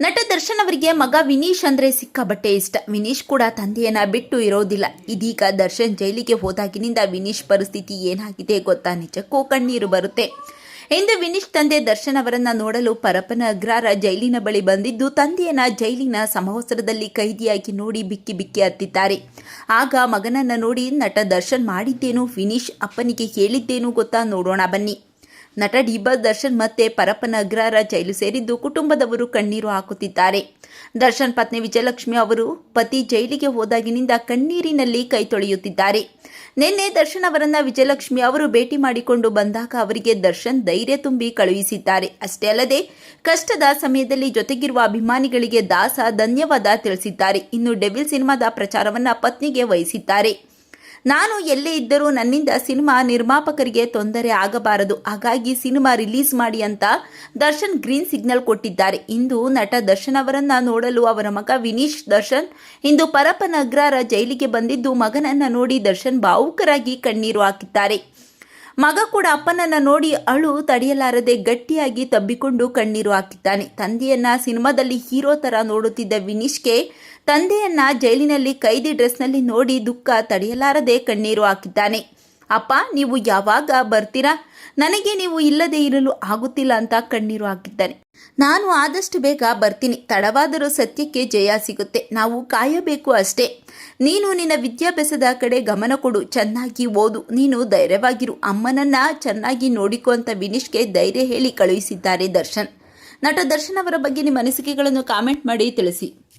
ನಟ ದರ್ಶನ್ ಅವರಿಗೆ ಮಗ ವಿನೀಶ್ ಅಂದ್ರೆ ಸಿಕ್ಕಾಬಟ್ಟೆ ಇಷ್ಟ. ವಿನೀಶ್ ಕೂಡ ತಂದೆಯನ್ನ ಬಿಟ್ಟು ಇರೋದಿಲ್ಲ. ಇದೀಗ ದರ್ಶನ್ ಜೈಲಿಗೆ ಹೋದಾಗಿನಿಂದ ವಿನೀಶ್ ಪರಿಸ್ಥಿತಿ ಏನಾಗಿದೆ ಗೊತ್ತಾ? ನಿಜಕ್ಕೂ ಕಣ್ಣೀರು ಬರುತ್ತೆ. ಇಂದು ವಿನೀಶ್ ತಂದೆ ದರ್ಶನ್ ಅವರನ್ನ ನೋಡಲು ಪರಪನ ಅಗ್ರಾರ ಜೈಲಿನ ಬಳಿ ಬಂದಿದ್ದು, ತಂದೆಯನ್ನ ಜೈಲಿನ ಸಮವಸ್ತ್ರದಲ್ಲಿ ಕೈದಿಯಾಗಿ ನೋಡಿ ಬಿಕ್ಕಿ ಬಿಕ್ಕಿ ಹತ್ತಿದ್ದಾರೆ. ಆಗ ಮಗನನ್ನ ನೋಡಿ ನಟ ದರ್ಶನ್ ಮಾಡಿದ್ದೇನು? ವಿನೀಶ್ ಅಪ್ಪನಿಗೆ ಹೇಳಿದ್ದೇನು ಗೊತ್ತಾ? ನೋಡೋಣ ಬನ್ನಿ. ನಟ ಡಿಬಾ ದರ್ಶನ್ ಮತ್ತೆ ಪರಪ್ಪನ ಅಗ್ರಹಾರ ಜೈಲು ಸೇರಿದ್ದು ಕುಟುಂಬದವರು ಕಣ್ಣೀರು ಹಾಕುತ್ತಿದ್ದಾರೆ. ದರ್ಶನ್ ಪತ್ನಿ ವಿಜಯಲಕ್ಷ್ಮಿ ಅವರು ಪತಿ ಜೈಲಿಗೆ ಹೋದಾಗಿನಿಂದ ಕಣ್ಣೀರಿನಲ್ಲಿ ಕೈ ತೊಳೆಯುತ್ತಿದ್ದಾರೆ. ನಿನ್ನೆ ದರ್ಶನ್ ಅವರನ್ನ ವಿಜಯಲಕ್ಷ್ಮಿ ಅವರು ಭೇಟಿ ಮಾಡಿಕೊಂಡು ಬಂದಾಗ ಅವರಿಗೆ ದರ್ಶನ್ ಧೈರ್ಯ ತುಂಬಿ ಕಳುಹಿಸಿದ್ದಾರೆ. ಅಷ್ಟೇ ಅಲ್ಲದೆ, ಕಷ್ಟದ ಸಮಯದಲ್ಲಿ ಜೊತೆಗಿರುವ ಅಭಿಮಾನಿಗಳಿಗೆ ದಾಸ, ಧನ್ಯವಾದ ತಿಳಿಸಿದ್ದಾರೆ. ಇನ್ನು ಡೆವಿಲ್ ಸಿನಿಮಾದ ಪ್ರಚಾರವನ್ನ ಪತ್ನಿಗೆ ವಹಿಸಿದ್ದಾರೆ. ನಾನು ಎಲ್ಲೇ ಇದ್ದರೂ ನನ್ನಿಂದ ಸಿನಿಮಾ ನಿರ್ಮಾಪಕರಿಗೆ ತೊಂದರೆ ಆಗಬಾರದು. ಹಾಗಾಗಿ ಸಿನಿಮಾ ರಿಲೀಸ್ ಮಾಡಿ ಅಂತ ದರ್ಶನ್ ಗ್ರೀನ್ ಸಿಗ್ನಲ್ ಕೊಟ್ಟಿದ್ದಾರೆ. ಇಂದು ನಟ ದರ್ಶನ್ ಅವರನ್ನ ನೋಡಲು ಅವರ ಮಗ ವಿನೀಶ್ ದರ್ಶನ್ ಇಂದು ಪರಪನಗ್ರಾರ ಜೈಲಿಗೆ ಬಂದಿದ್ದು ಮಗನನ್ನ ನೋಡಿ ದರ್ಶನ್ ಭಾವುಕರಾಗಿ ಕಣ್ಣೀರು ಹಾಕಿದ್ದಾರೆ. ಮಗ ಕೂಡ ಅಪ್ಪನನ್ನ ನೋಡಿ ಅಳು ತಡೆಯಲಾರದೆ ಗಟ್ಟಿಯಾಗಿ ತಬ್ಬಿಕೊಂಡು ಕಣ್ಣೀರು ಹಾಕಿದ್ದಾನೆ. ತಂದೆಯನ್ನ ಸಿನಿಮಾದಲ್ಲಿ ಹೀರೋ ತರ ನೋಡುತ್ತಿದ್ದ ವಿನೀಶ್ಗೆ ತಂದೆಯನ್ನ ಜೈಲಿನಲ್ಲಿ ಕೈದಿ ಡ್ರೆಸ್ನಲ್ಲಿ ನೋಡಿ ದುಃಖ ತಡೆಯಲಾರದೆ ಕಣ್ಣೀರು ಹಾಕಿದ್ದಾನೆ. ಅಪ್ಪ, ನೀವು ಯಾವಾಗ ಬರ್ತೀರಾ? ನನಗೆ ನೀವು ಇಲ್ಲದೆ ಇರಲು ಆಗುತ್ತಿಲ್ಲ ಅಂತ ಕಣ್ಣೀರು ಹಾಕಿದ್ದಾನೆ. ನಾನು ಆದಷ್ಟು ಬೇಗ ಬರ್ತೀನಿ. ತಡವಾದರೂ ಸತ್ಯಕ್ಕೆ ಜಯ ಸಿಗುತ್ತೆ. ನಾವು ಕಾಯಬೇಕು ಅಷ್ಟೇ. ನೀನು ನಿನ್ನ ವಿದ್ಯಾಭ್ಯಾಸದ ಕಡೆ ಗಮನ ಕೊಡು. ಚೆನ್ನಾಗಿ ಓದು. ನೀನು ಧೈರ್ಯವಾಗಿರು. ಅಮ್ಮನನ್ನ ಚೆನ್ನಾಗಿ ನೋಡಿಕೊ ಅಂತ ವಿನೀಶ್ಗೆ ಧೈರ್ಯ ಹೇಳಿ ಕಳುಹಿಸಿದ್ದಾರೆ ದರ್ಶನ್. ನಟ ದರ್ಶನ್ ಅವರ ಬಗ್ಗೆ ನಿಮ್ಮ ಅನಿಸಿಕೆಗಳನ್ನು ಕಾಮೆಂಟ್ ಮಾಡಿ ತಿಳಿಸಿ.